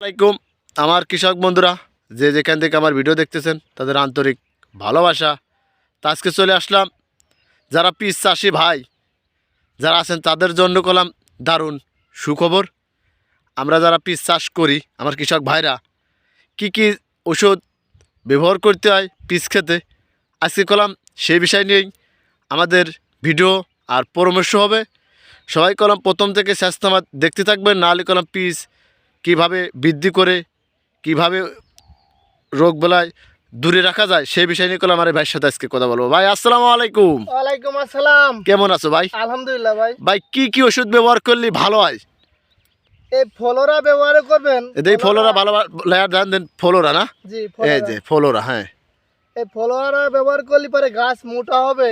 আলাইকুম। আমার কৃষক বন্ধুরা, যে যেখান থেকে আমার ভিডিও দেখতেছেন, তাদের আন্তরিক ভালোবাসা। তা আজকে চলে আসলাম। যারা পিস চাষি ভাই, যারা আছেন, তাদের জন্য করলাম দারুণ সুখবর। আমরা যারা পিস চাষ করি, আমার কৃষক ভাইরা, কি কি ওষুধ ব্যবহার করতে হয় পিস খেতে, আজকে করলাম সেই বিষয় নিয়েই আমাদের ভিডিও আর পরামর্শ হবে। সবাই কলম প্রথম থেকে শেষ আমার দেখতে থাকবেন নাহলে কলম পিস কীভাবে বৃদ্ধি করে কীভাবে রোগ বেলায় দূরে রাখা যায় সেই বিষয় নিয়ে আমার ভাইয়ের সাথে আজকে কথা বলব। ভাই আসসালামু আলাইকুম। ওয়ালাইকুম আসসালাম। কেমন আছো ভাই? আলহামদুলিল্লাহ ভাই। ভাই কি কি ওষুধ ব্যবহার করলে ভালো হয়? এই ফলোরা ব্যবহার করবেন। এই ফলোরা ভালো লেয়ার ধান দেন ফলোরা না? জি এই ফলোরা। যে ফলোরা। হ্যাঁ। এই ফলোরা ব্যবহার করলে পরে গাছ মোটা হবে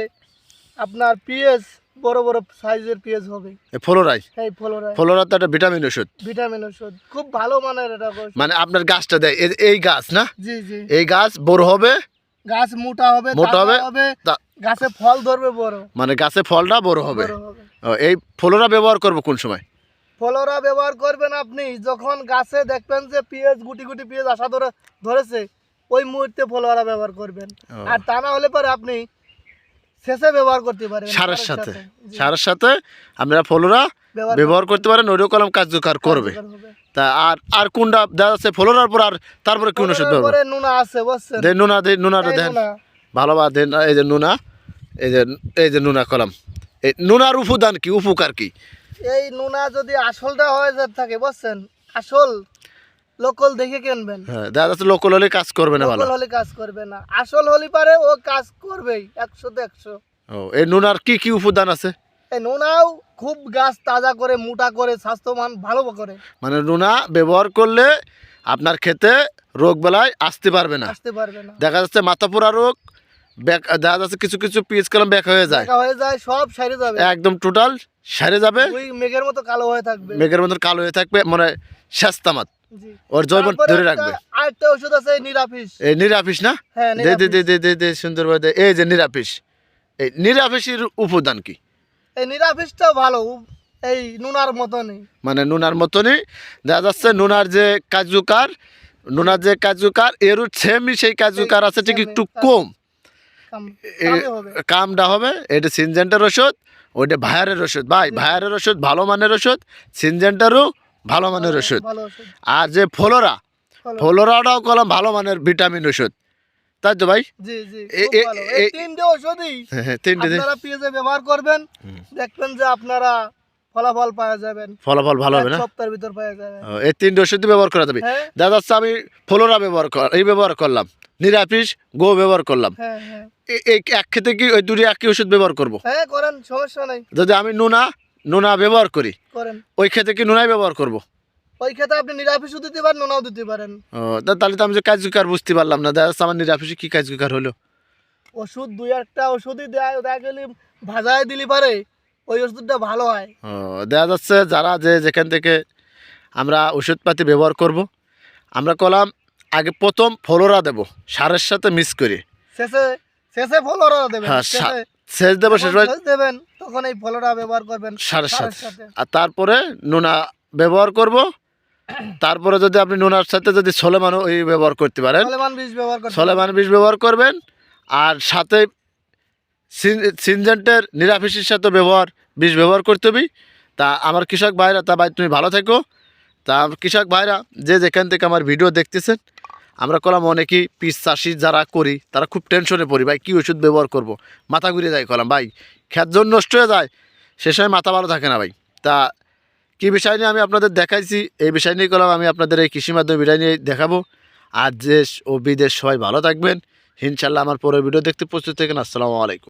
আপনার পিএস বড় বড় সাইজের পিএস হবে। এই ফলোরাই এই ফলোরা ফলোরা তো একটা ভিটামিন ওষুধ। ভিটামিন ওষুধ। খুব ভালো মানের এটা মানে আপনার গাছটা দেয় এই- গাছ না? জি জি। এই গাছ বড় হবে? গাছ মোটা হবে মোটা হবে, গাছে ফল ধরবে বড়। মানে গাছে ফলটা বড় হবে। এই ফলোরা ব্যবহার করব কোন সময়? ফলোরা ব্যবহার করবেন আপনি। যখন গাছে দেখবেন যে পিএস গুটি গুটি পিএস আসা ধরে ধরেছে ওই মুহূর্তে ফলোরা ব্যবহার করবেন। আর তা না হলে পরে আপনি শেষে ব্যবহার করতে পারেন। সারের সাথে। সারের সাথে আপনারা ফলোরা ব্যবহার করতে পারেন ওইরকম কলম কার্যকর করবে। তা আর আর কোনটা দেখা যাচ্ছে ফলোরার পর আর তারপরে কোন ওষুধ ফলোরার ব্যবহার? পরে নুনা আছে বুঝছেন? দেন নুনা দেন নুনাটা এই দেন। নুনা। ভালো বা দেন এই যে নুনা এই যে এই যে নুনা কলম। এই নুনার উপদান কি উপকার কি? এই নুনা যদি আসলটা হয়ে থাকে বুঝছেন? আসল লোকল দেখে কিনবেন। হ্যাঁ দেখা যাচ্ছে লোকল হলে কাজ করবে না ভালো। লোকল হলে কাজ করবে না। আসল হলে পারে ও কাজ করবেই একশো তো একশো। ও এই নুনার কি কি উপাদান আছে? এই নুনাও খুব গাছ তাজা করে মোটা করে স্বাস্থ্যমান ভালো করে। মানে নুনা ব্যবহার করলে আপনার খেতে রোগ বেলায় আসতে পারবে না। আসতে পারবে না। দেখা যাচ্ছে মাথা পোড়া রোগ ব্যাক দেখা যাচ্ছে কিছু কিছু পিস কলম ব্যাক হয়ে যায়। দেখা হয়ে যায় সব সারি যাবে। একদম টোটাল সারে যাবে। ওই মেঘের মতো কালো হয়ে থাকবে। মেঘের মতো কালো হয়ে থাকবে মানে জি ওর জৈবন ধরে রাখবে। আরেকটা ওষুধ আছে নিরাপিস এই নিরাপিস না? হ্যাঁ দে দে দে দে দে দে এই যে নিরাপিস এই নিরাপিসের উপাদান কি? এই ভালো এই নুনার মতনই। মানে নুনার মতনই। দেখা যাচ্ছে নুনার যে কাজুকার নুনার যে কাজুকার এর সেমই সেই কাজুকার আছে ঠিক একটু কম কামটা হবে। এটা সিনজেন্টার ওষুধ ওইটা ভায়ারের ওষুধ। ভাই ভায়ারের ওষুধ ভালো মানের ওষুধ সিনজেন্টারও ভালো মানের ওষুধ। আর যে ফলোরা। ফলোরাটাও কলম ভালো মানের ভিটামিন ওষুধ। তাই তো ভাই? তিনটে ওষুধই হ্যাঁ হ্যাঁ তিনটে আপনারা পেঁয়াজে ব্যবহার করবেন দেখবেন যে আপনারা ফলাফল পাওয়া যাবেন। ফলাফল ভালো হবে না? সপ্তাহের ভিতর পাওয়া যাবে। এই তিনটে ব্যবহার করা যাবে। হ্যাঁ। দেখা আমি ফলোরা ব্যবহার এই ব্যবহার করলাম। নিরাপিস গো ব্যবহার করলাম। এক খেতে কি ওই দুটি একই ওষুধ ব্যবহার করব? হ্যাঁ করেন সমস্যা নাই। যদি আমি নুনা নুনা ব্যবহার করি। করেন। ওই খেতে কি নোনাই ব্যবহার করব? ওই ক্ষেত্রে আপনি দিতে পারেন নুনাও দিতে পারেন। ও তাহলে তো আমি যে বুঝতে পারলাম না। দেখা আমার কি হলো? ওষুধ দুই একটা ওষুধই দেয় দেখা গেলে ভাজায় দিলি পারে ওই ওষুধটা ভালো হয়। ও দেখা যাচ্ছে যারা যে যেখান থেকে আমরা ওষুধপাতি ব্যবহার করব আমরা কলাম আগে প্রথম ফলোরা দেব সারের সাথে মিক্স করে। শেষে শেষে ফলরা দেবেন হ্যাঁ, সেচ দেবো শেষ দেবেন তখন এই ফলরা ব্যবহার করবেন সারের সাথে আর তারপরে নুনা ব্যবহার করব। তারপরে যদি আপনি নুনার সাথে যদি সোলেমান ওই ব্যবহার করতে পারেন। সলেমান বীজ ব্যবহার করবেন। আর সাথে সিন- সিনজেন্টের নিরাফিসের সাথে ব্যবহার বিষ ব্যবহার করতে হবে। তা আমার কৃষক ভাইরা তা ভাই তুমি ভালো থেকো। তা কৃষক ভাইরা যে যেখান থেকে আমার ভিডিও দেখতেছেন আমরা কলাম অনেকেই পিস চাষি যারা করি, তারা খুব টেনশনে পড়ি, ভাই, কী ওষুধ ব্যবহার করব? মাথা ঘুরে যায় কলাম, ভাই খ্যাত জন্য নষ্ট হয়ে যায়, সে সময় মাথা ভালো থাকে না, ভাই। তা কী বিষয় নিয়ে আমি আপনাদের দেখাইছি, এই বিষয় নিয়ে কলাম আমি আপনাদের এই কৃষি মাধ্যমে বিষয় নিয়ে দেখাবো। আর দেশ ও বিদেশ সবাই ভালো থাকবেন। ইনশাল্লাহ আমার পরের ভিডিও দেখতে প্রস্তুত থাকেন। আসসালামু আলাইকুম।